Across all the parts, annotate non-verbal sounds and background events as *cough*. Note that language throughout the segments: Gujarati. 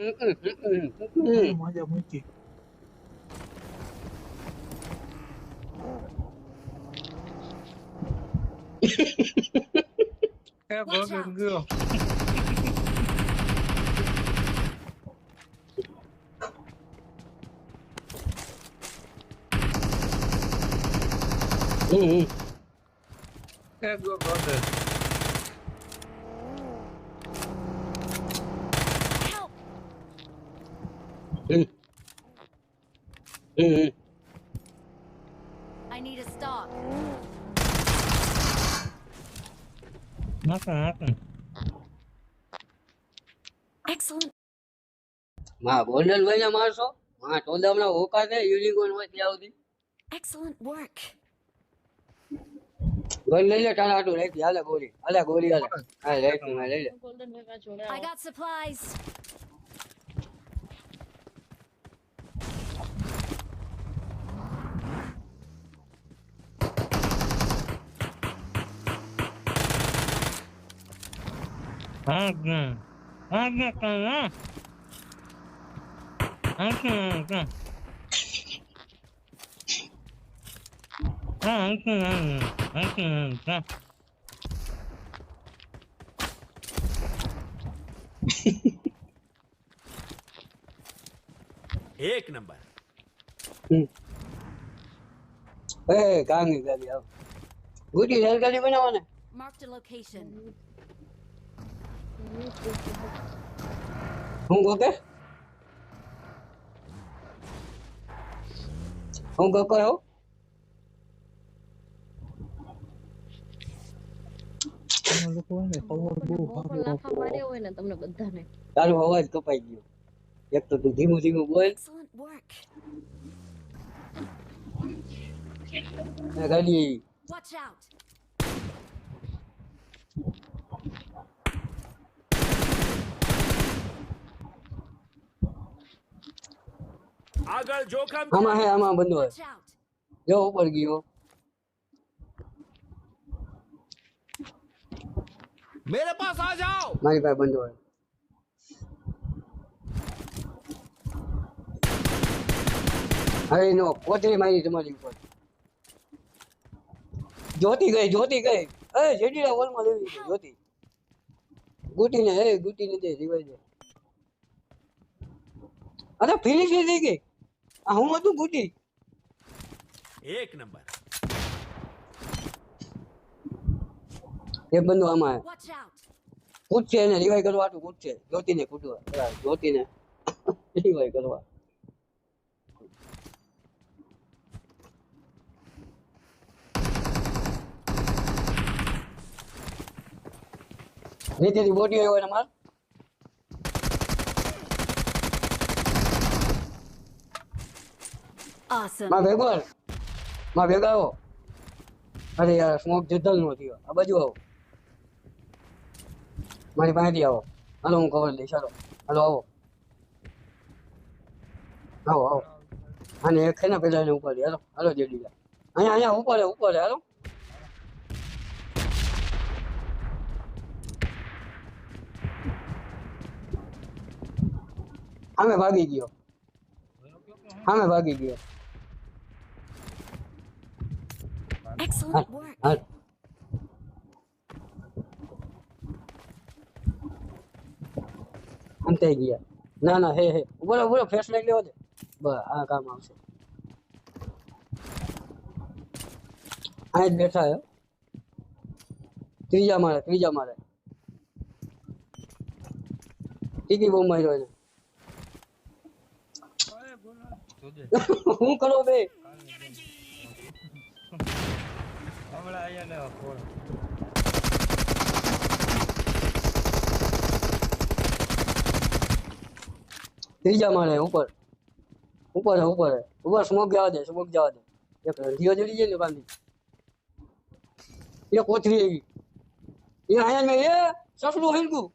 હમ, હમ, હમ, હમ. મજા મૂકી એ Watch ભગત out. ગયો હમ, હમ. એ ગયો I need a stock. નાખે નાખે Excellent. માં ગોલ્ડન ભાઈ ને મારશો માં ચોદામણા હોકા છે યુનિકોર્ન હોય ત્યાં સુધી Excellent work. ગોલ લઈ લે તારા હાટું લઈ હાલે ગોળી હાલે ગોળી હાલે હા લઈ તું હા, લઈ લે ગોલ્ડન ભેગા જોડે I got supplies. હા હા હા હા હા એક નંબર. એ કાંગી ગાડી આવ ગુટી રેલગાડી બનાવવાને માર્ક ધ location. હું ગોકે હું ગોકો હો તારો અવાજ કપાઈ ગયો એક તો તું ધીમું ધીમું બોલ Excellent work. ને ગાડી Watch out. આગળ જોખમ આમાં હે આમાં બંધો હે. જો ઉપર ગયો. મેરે પાસ આ જાઓ મારી પાસે બંધો હે. હવે નો કોથળી મારી તમારી ઉપર. જોતી ગઈ જોતી ગઈ. એ જેડીના વોલમાં લેવી જોતી ગુટીને એ ગુટીને દે રીવાઈ દે અરે ફિનિશ થઈ ગઈ. હું હતું ગુટી એક નંબર. એક બંધો આમાં. કૂદશે એને રિવાઈ કરવા હાટુ કૂદશે જ્યોતિને કૂદવા જ્યોતિને. રિવાઈ કરવા. નીચેથી બોટી હોય એને માર? Awesome. માં ભેગો. માં ભેગા આવો. અરે યાર સ્મોક જદલ નો થયો. આ બાજુ આવો. મારી પાસેથી આવો. હાલો હું કવર લઈશ. હાલો. હાલો આવો. આવો આવો. અને એક ને પેલા એને ઉપર લે. હાલો હાલો જેડી અહીંયા અહીંયા ઉપાડે ઉપર હે, હાલો. સામે ભાગી ગયો. સામે ભાગી ગયો. Excellent work. અંતે ગયા. ના ના હે હે. બોલો બોલો ફેસ લઈ લેવો છે બસ આ કામ આવશે. અહીં જ બેઠા હે. ત્રીજા મારે ત્રીજા મારે ટીકી બહુ માર્યો એને. *laughs* હું કરો બે હમણાં અહીંયા ને ફોન. ત્રીજા માળે ઉપર. ઉપર ઉપર. ઉપર સ્મોક જવા દે સ્મોક જવા દે. એક રંધીઓ જડી જાય ને બાંધી. એક કોથરી આવી. એ અહીંયા મેં એ સસલું હેલકું.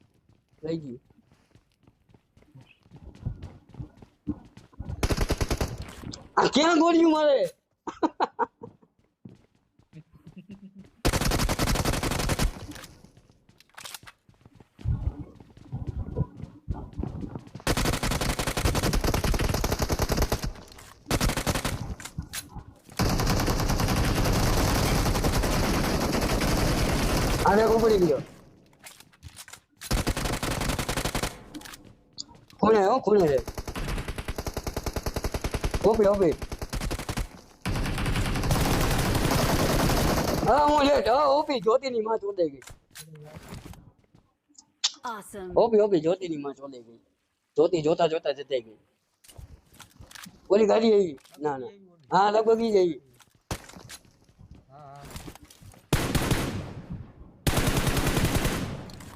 લઈ ગયું. આ ક્યાં ગોળ્યું મારે? ઉપડી ગયો. ખૂણે હો ખૂણે રે ઓપી ઓપી હા હું લેટ હા ઓપી જ્યોતિની માં ચોદાઈ ગઈ. ઓપી ઓપી જ્યોતિની માં ચોદાઈ ગઈ. જ્યોતિ જોતા જોતા જતાઈ ગઈ. ઓલી ગાડી આવી. ના ના. હા લગભગ ઈ જ આવી.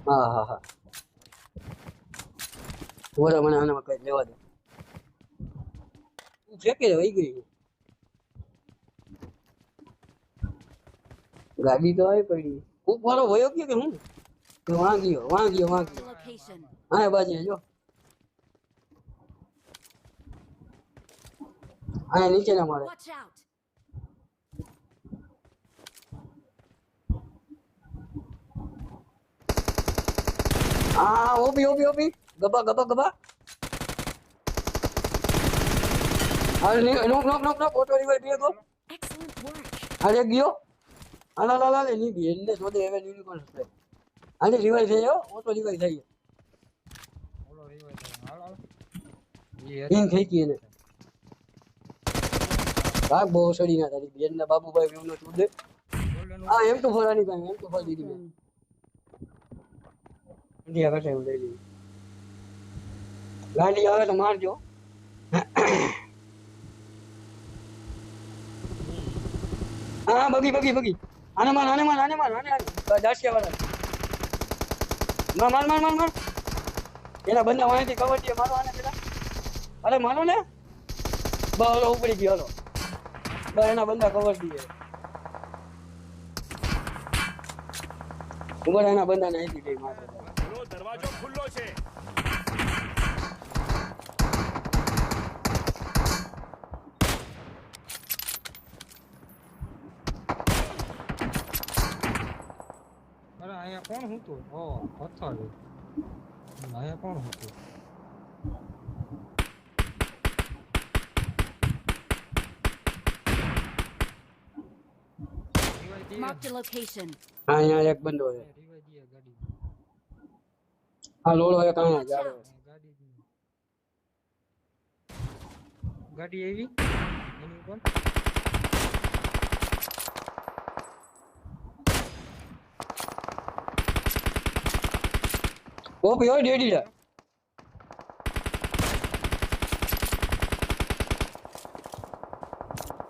હા હા હા. હા બોલો મને આનામાં કઈ લેવા દે. તું ફેંકી વહી ગઈ ગાડી તો આવી પડી. ખૂબ વારો વયો કે હું? વાંગ્યો વાંગ્યો વાંગ્યો. હા બાજુ જો. આ નીચે ના મારે હા ઓપી ઓપી ઓપી ગબા ગબા ગબા અરે ની- knock knock knock knock auto revive Excellent work. અરે ગયો આલા લા લા ની બી એટલે શોધે હવે યુનિકોર્ન છે આને રિવાઇવ થઈ ગયો ઓટો રિવાઇવ થઈ ગયો ઓલો રિવાજ હાલ હાલ ઈ હિંગ થઈ ગઈ એને ભાગ બહુ સડી ના તારી બેન ના બાબુભાઈ એમનો ગોલ્ડન હા એમ તો ફરાની ભાઈ એમ તો ફરી દીધી મેં ઇન્ડિયા ટાઈમ લઈ લીધું ગાડી આવે તો મારજો. હા, બગી બગી બગી. આને માર આને માર આને માર, આને દાસિયા વાળા માર માર માર માર એના બંને વાણીથી કવર દે મારો આને પેલા. અરે, મારો ને? બસ ઉપડી ગયો, હલો. એના બંદા કવર દે ઉમર એના બંદા ને આવી ગઈ મારો ખુલ્લો છે અરે અહીંયા કોણ હતું ઓ પથ્થર. અહીંયા કોણ હતું રિવાજ દે Marked a location. અહીંયા એક બંદો છે હા લોડો એક આણા જાડો ગાડી આવી? એની ઉપર? ઓપી હોય ડેડી જા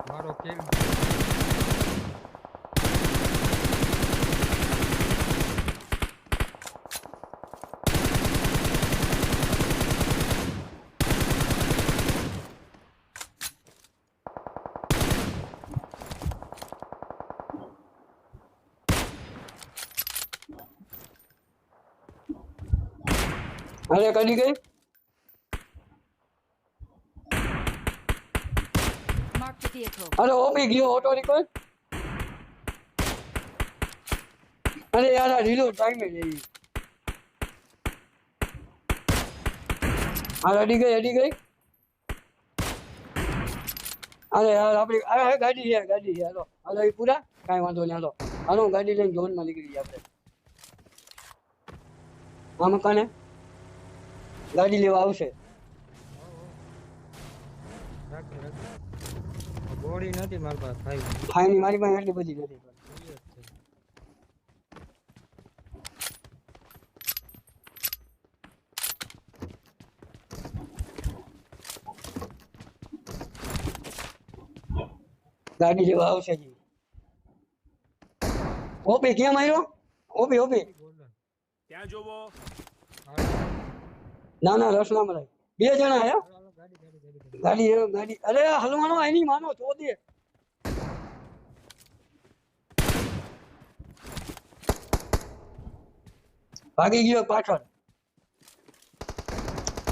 મારો કિલ અરે કડી ગઈ? અરે ઓપી ગયો ઓટો રિકોલ અરે યાર આ રીલો ટાઈમે જઈ હા અડી ગઈ અડી ગઈ? અરે યાર આપણી અરે ગાડી છે ગાડી છે. હાલો હાલો એ પૂરા? કાંઈ વાંધો નહીં હાલો. હાલો ગાડી લઈને ઝોનમાં નીકળી જઈએ આપણે. આ મકાને? ગાડી લેવા આવશે. બોડી નથી મારી પાસે ભાઈ. ફાઈની મારી પાસે એટલી બધી નથી. ગાડી લેવા આવશે જી ઓપી કેમ આવ્યો ઓપી ઓપી. ત્યાં જોવો. ના ના રસ ના મળે. બે જણા આયા ગાડી ગાડી. અરે હલવાનો એની માનો તો દે. ભાગી ગયો પાછળ.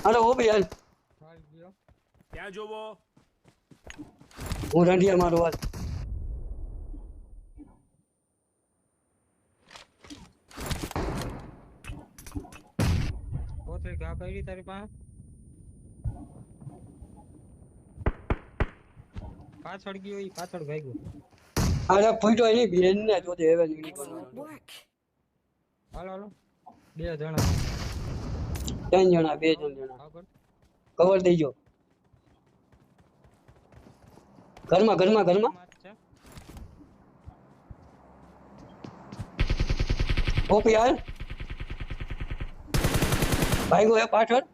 અરે ઓ ભાઈ હાલ. ક્યાં જોવો? હું રંઢિયા મારું હાલ. કોથળી ઘા પડી તારી પાસે? પાછળ ગયો ઈ પાછળ ભાગ્યો. અરે ફૂટો એની બેન ને તો દે હવે યુનિકોર્ન Excellent હાલો હાલો. બે જણા. ત્રણ જણા બે ત્રણ જણા. કવર કવર દઈજો ઘરમાં ઘરમાં ઘરમાં. ઓપી હાલ. ભાઈ ગયો પાછળ?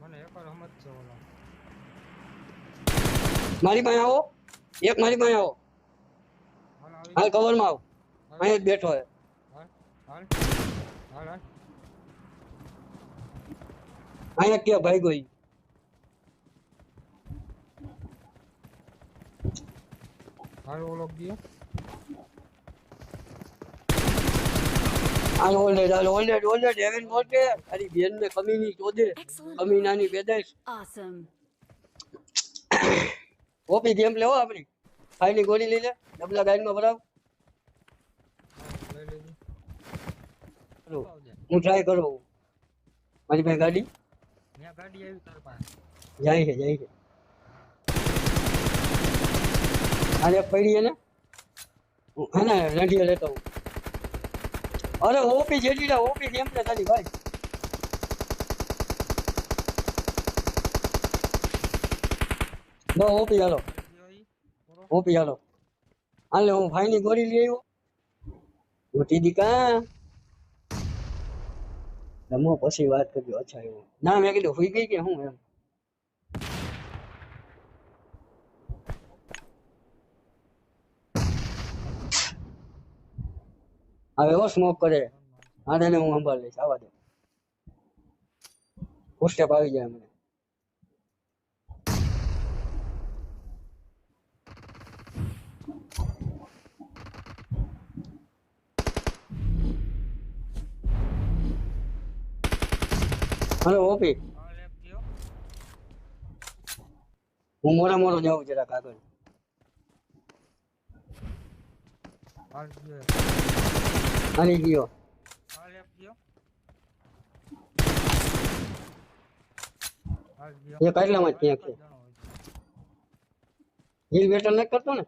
મને એક વાર સમજ ઓલા. મારી પાસે આવો. એક મારી પાસે આવો. હાલ કવરમાં આવો. અહીં જ બેઠો હે અહીંયા કે ભાઈ ગોઈ હાલ ઓલો ગયો. હાલ ઓલરેડ હાલ ઓલરેડ ઓલરેડ હેવન બોલકે તારી બેન ને કમીની ચોદે કમી નાની પેદાશ. ઓસમ ઓપી ગેમ લેવો આપણી. ફાઈની ગોળી લઈ લે ડબલા ભરાવ. લેજો હાલો, આવજે હું ટ્રાય કરું. મારી પાસે ગાડી? ગાડી આવી તાર પાસે. જાય છે જાય છે. આને પડી એને? હે ને રંઢીએ લેતો હું અરે ઓપી જેડી ના ઓપી કેમ ને તારી ભાઈ. બસ ઓપી હાલો. ઓપી હાલો. હાલે, હું ભાઈની ગોળી લઈ આવ્યો. મોટી દીકા રમો પછી વાત કરજો, અચ્છા, એવું. ના, મેં કીધું, હુઈ ગઈ કે હું એમ? હવે એવો સ્મોક કરે. આને હું સંભાળ લઈશ. આવા દે. સ્ટેપ આવી જાય મને હલો, ઓપી. હું મોડા મોડો જાઉં જરાક આગળ. હાલ ગયો હાલી ગયો હાલ એક ગયો હાલ ગયો એ કેટલામાં જ ક્યાંક છે જણો હોય છે. હિલ બેટર નથી કરતો ને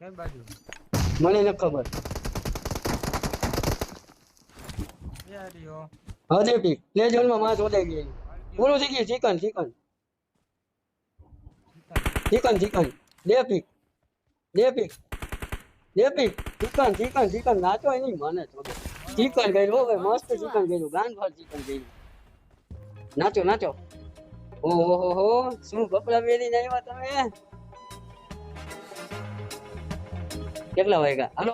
કઈ બાજુ મને નથી ખબર એ રહ્યો હદે પી પ્લે ઝોનમાં માં શોધાઈ ગઈ હાલ ગયો પૂરું થઈ ગયું ચિકન ચિકન ચિકન ચિકન બે પીક બે પીક પીક ચિકન ચિકન ચિકન નાચો નહીં મને ચિકન કર્યું, હવે મસ્ત ચિકન કર્યું ગાંધર ચિકન કર્યું. નાચો નાચો ઓહો હો હો શું કપડા પહેરીને આવ્યા તમે? કેટલા વાગ્યા? હાલો.